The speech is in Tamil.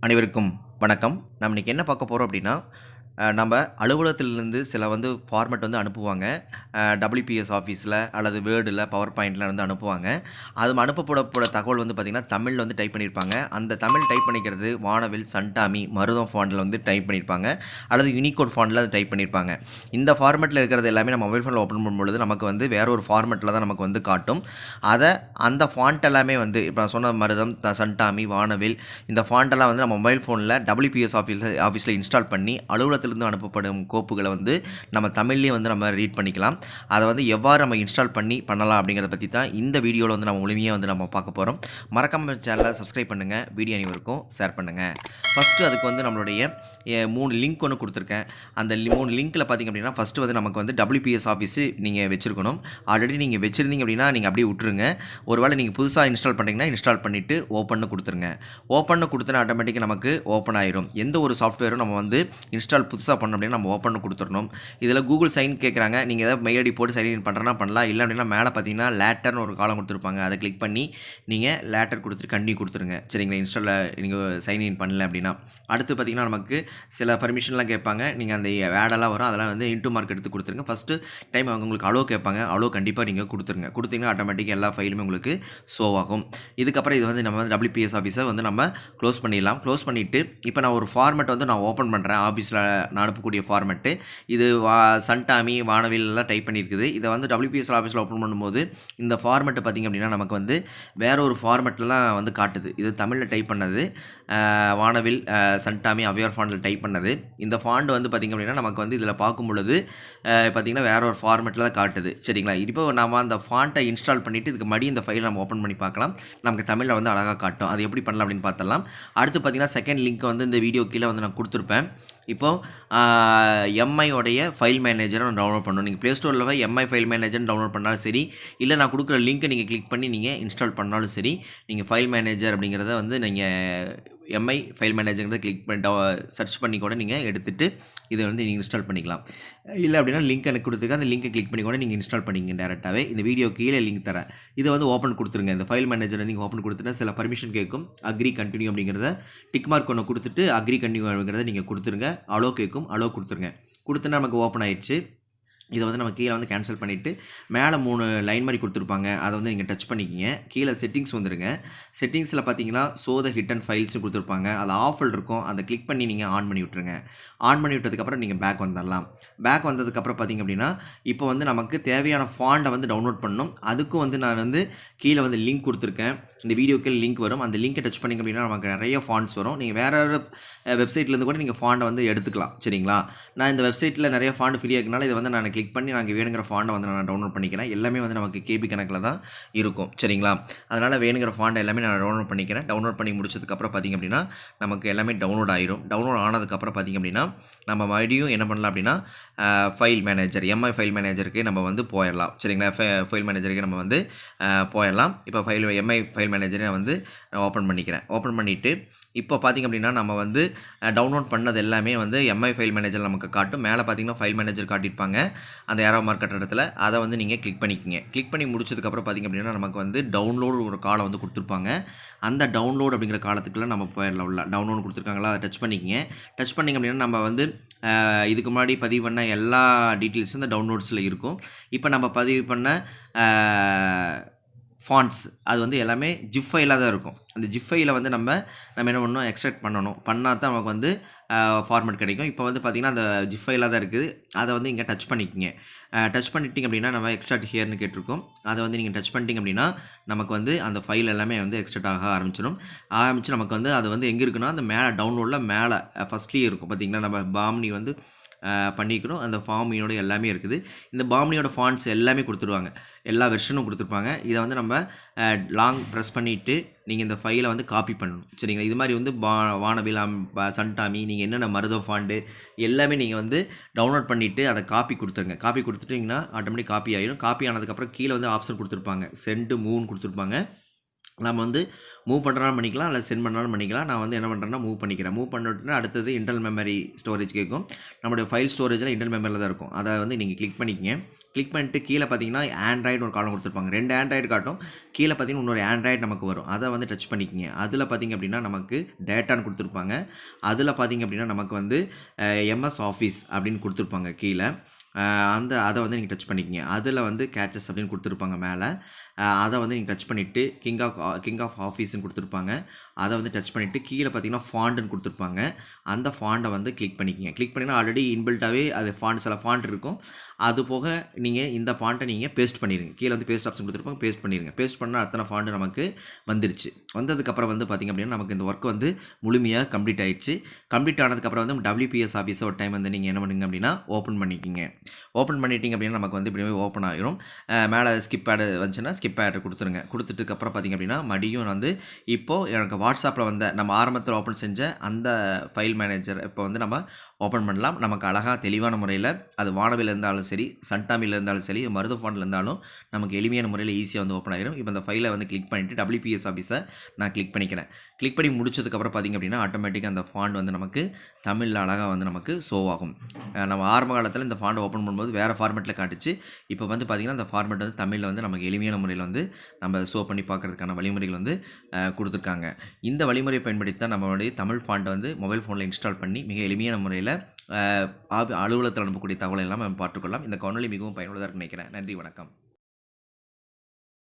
அனைவருக்கும் வணக்கம். நம்ம இன்றைக்கி என்ன பார்க்க போகிறோம் அப்படின்னா நம்ம அலுவலகத்திலிருந்து சில வந்து ஃபார்மெட் வந்து அனுப்புவாங்க. டபிள்யூபிஎஸ் ஆஃபீஸில் அல்லது வேர்டில் பவர் பாயிண்டில் வந்து அனுப்புவாங்க. அது அனுப்பப்படப்போட தகவல் வந்து பார்த்திங்கன்னா தமிழில் வந்து டைப் பண்ணியிருப்பாங்க அந்த தமிழ் டைப் பண்ணிக்கிறது வானவில் சன்டாமி மருதம் ஃபாண்டில் வந்து டைப் பண்ணியிருப்பாங்க அல்லது யூனிகோட் ஃபாண்டில் அது டைப் பண்ணியிருப்பாங்க இந்த ஃபார்மெட்டில் இருக்கிறது எல்லாமே நம்ம மொபைல் ஃபோனில் ஓப்பன் பண்ணும்பொழுது நமக்கு வந்து வேற ஒரு ஃபார்மெட்டில் தான் நமக்கு வந்து காட்டும். அதை அந்த ஃபாண்ட் எல்லாமே வந்து இப்போ நான் சொன்ன மருதம் த- சன்டாமி வானவில் இந்த ஃபாண்டெல்லாம் வந்து நம்ம மொபைல் ஃபோனில் டபிள்யூபிஎஸ் ஆஃபீஸ் ஆஃபீஸில் இன்ஸ்டால் பண்ணி அலுவலகத்திலிருந்து அனுப்பப்படும் கோப்புகளை வந்து நம்ம தமிழ்லேயே வந்து நம்ம ரீட் பண்ணிக்கலாம். அதை வந்து எவ்வாறு நம்ம இன்ஸ்டால் பண்ணி பண்ணலாம் அப்படிங்கிறத பற்றி தான் இந்த வீடியோவில் வந்து நம்ம முழுமையாக வந்து நம்ம பார்க்க போகிறோம் மறக்காமல் சேனலை சப்ஸ்கிரைப் பண்ணுங்கள் வீடியோ அனைவருக்கும் ஷேர் பண்ணுங்கள் ஃபஸ்ட்டு அதுக்கு வந்து நம்மளுடைய மூணு லிங்க் ஒன்று கொடுத்துருக்கேன். அந்த மூணு லிங்க்கில் பார்த்தீங்க அப்படின்னா ஃபஸ்ட்டு வந்து நமக்கு வந்து டபிள்யூபிஎஸ் ஆஃபீஸு நீங்கள் வச்சுருக்கணும். ஆல்ரெடி நீங்கள் வச்சுருந்தீங்க அப்படின்னா நீங்கள் அப்படியே விட்டுருங்க. ஒருவேளை நீங்கள் புதுசாக இன்ஸ்டால் பண்ணிங்கன்னா இன்ஸ்டால் பண்ணிவிட்டு ஓப்பன்னு கொடுத்துருங்க. ஓப்பன்னு கொடுத்தனா ஆட்டோமேட்டிக்காக நமக்கு ஓப்பன் ஆயிரும். எந்த ஒரு சாஃப்ட்வேரும் நம்ம வந்து இன்ஸ்டால் புதுசாக பண்ணோம் அப்படின்னா நம்ம ஓப்பன் கொடுத்துடணும். இதில் கூகுள் சைன் கேட்குறாங்க நீங்கள் ஏதாவது மெயில் ஐடி போட்டு சைன் இன் பண்ணுறனா பண்ணலாம். இல்லை அப்படின்னா மேலே பார்த்தீங்கன்னா லேட்டர்னு ஒரு காலம் கொடுத்துருப்பாங்க. அதை கிளிக் பண்ணி நீங்கள் லேட்டர் கொடுத்துட்டு கண்டினியூ கொடுத்துருங்க. சரிங்களா? இன்ஸ்டாலில் நீங்கள் சைன் இன் பண்ணல அப்படின்னா. அடுத்து பார்த்தீங்கன்னா நமக்கு சில பர்மிஷன்லாம் கேட்பாங்க. நீங்கள் அந்த வேடெல்லாம் வரும். அதெல்லாம் வந்து இன்டூ மார்க் எடுத்து கொடுத்துருங்க. ஃபஸ்ட்டு டைம் அவங்க உங்களுக்கு அலோ கேட்பாங்க. அலோ கண்டிப்பாக நீங்கள் கொடுத்துருங்க. கொடுத்தீங்கன்னா ஆட்டோமேட்டிக்காக எல்லா ஃபைலுமே உங்களுக்கு ஷோ ஆகும். இதுக்கப்புறம் இது வந்து நம்ம வந்து டபிள்யூபிஎஸ் ஆஃபீஸை வந்து நம்ம க்ளோஸ் பண்ணிடலாம். க்ளோஸ் பண்ணிவிட்டு இப்போ நான் ஒரு ஃபார்மெட் வந்து நான் ஓப்பன் பண்ணுறேன் ஆஃபீஸில் நான் அனுப்பக்கூடிய ஃபார்மெட்டு இது வா சன்டாமி வானவில் டைப் பண்ணியிருக்குது. இதை வந்து டபிள்யூபிஎஸ்எல் ஆஃபீஸில் ஓப்பன் பண்ணும்போது இந்த ஃபார்மெட்டு பார்த்திங்க அப்படின்னா நமக்கு வந்து வேற ஒரு ஃபார்மெட்டில் தான் வந்து காட்டுது. இது தமிழில் டைப் பண்ணது. வானவில் சன்டாமி அவியார் ஃபாண்டில் டைப் பண்ணது. இந்த ஃபாண்ட் வந்து பார்த்திங்க அப்படின்னா நமக்கு வந்து இதில் பார்க்கும் பொழுது பார்த்திங்கன்னா வேற ஒரு ஃபார்மெட்டில் தான் காட்டுது. சரிங்களா? இப்போ நம்ம அந்த ஃபாண்ட்டை இன்ஸ்டால் பண்ணிவிட்டு இதுக்கு மறுபடியும் இந்த ஃபைலை நம்ம ஓப்பன் பண்ணி பார்க்கலாம். நமக்கு தமிழில் வந்து அழகாக காட்டும். அது எப்படி பண்ணலாம் அப்படின்னு பார்த்தலாம் அடுத்து பார்த்திங்கன்னா செகண்ட் லிங்க் வந்து இந்த வீடியோ கீழே வந்து நான் கொடுத்துருப்பேன். இப்போது எம்ஐயோடைய ஃபைல் மேனேஜரை டவுன்லோட் பண்ணணும். நீங்கள் ப்ளே ஸ்டோரில் போய் எம்ஐ ஃபைல் மேனேஜர் டவுன்லோட் பண்ணாலும் சரி இல்லை நான் கொடுக்குற லிங்க்கை நீங்கள் கிளிக் பண்ணி நீங்கள் இன்ஸ்டால் பண்ணாலும் சரி நீங்கள் ஃபைல் மேனேஜர் அப்படிங்கிறத வந்து நீங்கள் எம்ஐ ஃபைல் மேனேஜர்ங்கிறத கிளிக் பண்ணி சர்ச் பண்ணி கூட நீங்கள் எடுத்துகிட்டு இதை வந்து நீங்கள் இன்ஸ்டால் பண்ணிக்கலாம். இல்லை அப்படின்னா லிங்க் எனக்கு கொடுத்துருக்க அந்த லிங்கை கிளிக் பண்ணி கூட நீங்கள் இன்ஸ்டால் பண்ணிங்க டேரெக்டாகவே இந்த வீடியோ கீழே லிங்க் தரேன். இதை வந்து ஓப்பன் கொடுத்துருங்க. இந்த ஃபைல் மேனேஜரை நீங்கள் ஓப்பன் கொடுத்துட்டு சில பர்மிஷன் கேட்கும். அக்ரி கண்டினியூ அப்படிங்கிறத டிக் மார்க் ஒன்று கொடுத்துட்டு அக்ரி கண்டினியூ அப்படிங்கிறத நீங்கள் கொடுத்துருங்க. அலோ கேட்கும். அலோ கொடுத்துருங்க. கொடுத்துனா நமக்கு ஓப்பன் ஆயிடுச்சு. இதை வந்து நம்ம கீழே வந்து கேன்சல் பண்ணிவிட்டு மேலே மூணு லைன் மாதிரி கொடுத்துருப்பாங்க. அதை வந்து நீங்கள் டச் பண்ணிக்கிங்க. கீழே செட்டிங்ஸ் வந்துடுங்க செட்டிங்ஸில் பார்த்தீங்கன்னா show the hit and files கொடுத்துருப்பாங்க. அது ஆஃபில் இருக்கும். அதை கிளிக் பண்ணி நீங்கள் ஆன் பண்ணி விட்ருங்க ஆன் பண்ணி விட்டதுக்கப்புறம் நீங்கள் பேக் வந்துடலாம். பேக் வந்ததுக்கப்புறம் பார்த்தீங்க அப்படின்னா இப்போ வந்து நமக்கு தேவையான ஃபாண்டை வந்து டவுன்லோட் பண்ணணும். அதுக்கும் வந்து நான் வந்து கீழே வந்து லிங்க் கொடுத்துருக்கேன். இந்த வீடியோக்கு லிங்க் வரும். அந்த லிங்கை டச் பண்ணிங்க அப்படின்னா நமக்கு நிறைய ஃபாண்ட்ஸ் வரும். நீங்கள் வேறு வெப்சைட்லேருந்து கூட நீங்கள் ஃபாண்டை வந்து எடுத்துக்கலாம். சரிங்களா? நான் இந்த வெப்சைட்டில் நிறைய ஃபாண்ட் ஃப்ரீயாக இருக்கனால இதை வந்து நான் கிளிக் பண்ணி நாங்கள் வேணுங்கிற ஃபாண்டை வந்து நான் டவுன்லோட் பண்ணிக்கிறேன். எல்லாமே வந்து நமக்கு கேபி கணக்கில் தான் இருக்கும். சரிங்களா? அதனால் வேணுங்கிற ஃபாண்டை எல்லாமே நான் டவுன்லோட் பண்ணிக்கிறேன். டவுன்லோட் பண்ணி முடிச்சதுக்கப்புறம் பார்த்திங்க அப்படின்னா நமக்கு எல்லாமே டவுன்லோட் ஆயிரும். டவுன்லோட் ஆனதுக்கப்புறம் பார்த்திங்க அப்படின்னா நம்ம மறுபடியும் என்ன பண்ணலாம் அப்படின்னா ஃபைல் மேனேஜர் எம்ஐ ஃபைல் மேனேஜருக்கு நம்ம வந்து போயிடலாம். சரிங்களா? ஃபைல் மேனேஜருக்கு நம்ம வந்து போயிடலாம். இப்போ ஃபைல் எம்ஐ ஃபைல் மேனேஜரை நான் வந்து ஓப்பன் பண்ணிக்கிறேன். ஓப்பன் பண்ணிவிட்டு இப்போ பார்த்திங்க அப்படின்னா நம்ம வந்து டவுன்லோட் பண்ணது எல்லாமே வந்து எம்ஐ ஃபைல் மேனேஜர் நமக்கு காட்டும். மேலே பார்த்தீங்கன்னா ஃபைல் மேனேஜர் காட்டியிருப்பாங்க. அந்த ஏரோ மார்க் இடத்துல அதை வந்து நீங்கள் கிளிக் பண்ணிக்கங்க. கிளிக் பண்ணி முடிச்சதுக்கப்புறம் பார்த்திங்க அப்படின்னா நமக்கு வந்து டவுன்லோடு ஒரு காலை வந்து கொடுத்துருப்பாங்க. அந்த டவுன்லோடு அப்படிங்கிற காலத்துக்குள்ள நம்ம போயிடலாம் உள்ள. டவுன்லோடு கொடுத்துருக்காங்களா அதை டச் பண்ணிக்கங்க. டச் பண்ணிங்க அப்படின்னா நம்ம வந்து இதுக்கு முன்னாடி பதிவு பண்ண எல்லா டீட்டெயில்ஸும் இந்த டவுன்லோட்ஸில் இருக்கும். இப்போ நம்ம பதிவு பண்ண ஃபாண்ட்ஸ் அது வந்து எல்லாமே ஜிப் ஃபைலாக தான் இருக்கும். அந்த ஜிப் ஃபைலை வந்து நம்ம நம்ம என்ன பண்ணணும்? எக்ஸ்ட்ராக்ட் பண்ணணும். பண்ணால் தான் நமக்கு வந்து ஃபார்மேட் கிடைக்கும். இப்போ வந்து பார்த்திங்கன்னா அந்த ஜிப் ஃபைலாக தான் இருக்குது. அதை வந்து இங்கே டச் பண்ணிக்கிங்க. டச் பண்ணிட்டீங்க அப்படின்னா நம்ம எக்ஸ்ட்ராக்ட் ஹியர்னு கேட்டிருக்கோம். அதை வந்து நீங்கள் டச் பண்ணிட்டீங்க அப்படின்னா நமக்கு வந்து அந்த ஃபைல் எல்லாமே வந்து எக்ஸ்ட்ராக்ட் ஆக ஆரம்பிச்சிடும். ஆரம்பித்து நமக்கு வந்து அது வந்து எங்கே இருக்குன்னா அந்த மேலே டவுன்லோடில் மேலே ஃபஸ்ட்லேயே இருக்கும். பார்த்திங்கன்னா நம்ம பாம்னி வந்து பண்ணிக்கணும். அந்த ஃபார்மினோட எல்லாமே இருக்குது. இந்த பாம்னியோட ஃபாண்ட்ஸ் எல்லாமே கொடுத்துருவாங்க. எல்லா வெர்ஷனும் கொடுத்துருப்பாங்க. இதை வந்து நம்ம லாங் ப்ரெஸ் பண்ணிவிட்டு நீங்கள் இந்த ஃபைலை வந்து காப்பி பண்ணணும். சரிங்களா? இது மாதிரி வந்து பா வானவில் அம், சன்டாமி நீங்கள் என்னென்ன மருதம் ஃபாண்டு எல்லாமே நீங்கள் வந்து டவுன்லோட் பண்ணிவிட்டு அதை காப்பி கொடுத்துருங்க. காப்பி கொடுத்துட்டிங்கன்னா ஆட்டோமேட்டிக் காப்பி ஆயிடும் காப்பி ஆனதுக்கப்புறம் கீழே வந்து ஆப்ஷன் கொடுத்துருப்பாங்க. சென்டு மூவ்னு கொடுத்துருப்பாங்க. நம்ம வந்து மூவ் பண்ணுறாலும் பண்ணிக்கலாம் இல்லை சென்ட் பண்ணாலும் பண்ணிக்கலாம். நான் வந்து என்ன பண்ணுறேன்னா மூவ் பண்ணிக்கிறேன். மூவ் பண்ணிட்டுனா அடுத்தது இன்டர்னல் மெமரி ஸ்டோரேஜ் கேட்கும். நம்மளுடைய ஃபைல் ஸ்டோரேஜில் இன்டர்னல் மெமரியில் தான் இருக்கும். அதை வந்து நீங்கள் கிளிக் பண்ணிக்கங்க. கிளிக் பண்ணிட்டு கீழே பார்த்தீங்கன்னா ஆண்ட்ராய்டு ஒரு காலம் கொடுத்துருப்பாங்க. ரெண்டு ஆண்ட்ராய்டு காட்டும். கீழே பார்த்தீங்கன்னா இன்னொரு ஆண்ட்ராய்டு நமக்கு வரும். அதை வந்து டச் பண்ணிக்கிங்க. அதில் பார்த்தீங்க அப்படின்னா நமக்கு டேட்டான்னு கொடுத்துருப்பாங்க. அதில் பார்த்தீங்க அப்படின்னா நமக்கு வந்து எம்எஸ் ஆஃபீஸ் அப்படின்னு கொடுத்துருப்பாங்க கீழே. அந்த அதை வந்து நீங்கள் டச் பண்ணிக்கிங்க. அதில் வந்து கேச்சஸ் அப்படின்னு கொடுத்துருப்பாங்க மேலே. அதை வந்து நீங்கள் டச் பண்ணிவிட்டு கிங் ஆஃப் கிங் ஆஃப் ஆஃபீஸ்னு கொடுத்துருப்பாங்க. அதை வந்து டச் பண்ணிவிட்டு கீழே பார்த்தீங்கன்னா ஃபாண்டுன்னு கொடுத்துருப்பாங்க. அந்த ஃபாண்டை வந்து கிளிக் பண்ணிக்கிங்க. கிளிக் பண்ணிங்கன்னா ஆல்ரெடி இன்பில்ட்டாகவே அது ஃபாண்ட் சில ஃபாண்ட் இருக்கும். அது போக நீங்கள் இந்த ஃபாண்ட்டை நீங்கள் பேஸ்ட் பண்ணிடுங்க கீழே வந்து பேஸ்ட் ஆப்ஷன் கொடுத்துருப்பாங்க பேஸ்ட் பண்ணிடுங்க பேஸ்ட் பண்ணால் அத்தனை ஃபாண்ட்டு நமக்கு வந்துருச்சு. வந்ததுக்கப்புறம் வந்து பார்த்திங்க அப்படின்னா நமக்கு இந்த ஒர்க் வந்து முழுமையாக கம்ப்ளீட் ஆயிடுச்சு. கம்ப்ளீட் ஆனதுக்கப்புறம் வந்து டபிள்யூபிஎஸ் ஆஃபீஸை ஒரு டைம் வந்து நீங்கள் என்ன பண்ணுங்க அப்படின்னா ஓப்பன் பண்ணிக்கிங்க. ஓப்பன் பண்ணிட்டீங்க அப்படின்னா நமக்கு வந்து இப்படியே ஓப்பன் ஆகிரும் மேலே ஸ்கிப் ஆடு வந்துச்சுன்னா ஸ்கிப் ஆட் கொடுத்துருங்க. கொடுத்துட்டுக்கப்புறம் பார்த்திங்க அப்படின்னா மடியும் வந்து இப்போது எனக்கு வாட்ஸ்அப்பில் வந்த நம்ம ஆரம்பத்தில் ஓப்பன் செஞ்ச அந்த ஃபைல் மேனேஜர் இப்போ வந்து நம்ம ஓப்பன் பண்ணலாம். நமக்கு அழகாக தெளிவான முறையில் அது வானவில் இருந்தாலும் சரி சன்டாமில் இருந்தாலும் சரி மருத ஃபாண்டில் இருந்தாலும் நமக்கு எளிமையான முறையில் ஈஸியாக வந்து ஓப்பன் ஆகிடும் இப்போ இந்த ஃபைலை வந்து கிளிக் பண்ணிவிட்டு டபிள்யூபிஎஸ் ஆஃபீஸை நான் கிளிக் பண்ணிக்கிறேன். கிளிக் பண்ணி முடிச்சதுக்கப்புறம் பார்த்திங்க அப்படின்னா ஆட்டோமேட்டிக்காக அந்த ஃபாண்ட் வந்து நமக்கு தமிழில் அழகாக வந்து நமக்கு ஷோ ஆகும். நம்ம ஆரம்ப காலத்தில் இந்த ஃபாண்ட் ஓப்பன் பண்ணும்போது வேறு ஃபார்மெட்டில் காட்டுச்சு. இப்போ வந்து பார்த்திங்கன்னா அந்த ஃபார்மெட் வந்து தமிழில் வந்து நமக்கு எளிமையான முறையில் வந்து நம்ம ஷோ பண்ணி பார்க்குறதுக்கான வழிமுறைகள் வந்து கொடுத்துருக்காங்க. இந்த வழிமுறையை பயன்படுத்தி தான் நம்மளுடைய தமிழ் ஃபாண்ட்டை வந்து மொபைல் ஃபோனில் இன்ஸ்டால் பண்ணி மிக எளிமையான முறையில் அலுவலகத்தில் அனுப்பக்கூடிய தகவலை எல்லாம் நம்ம பார்த்துக்கொள்ளலாம். இந்த காணொலி மிகவும் பயனுள்ளதாக இருக்குன்னு நினைக்கிறேன். நன்றி வணக்கம்.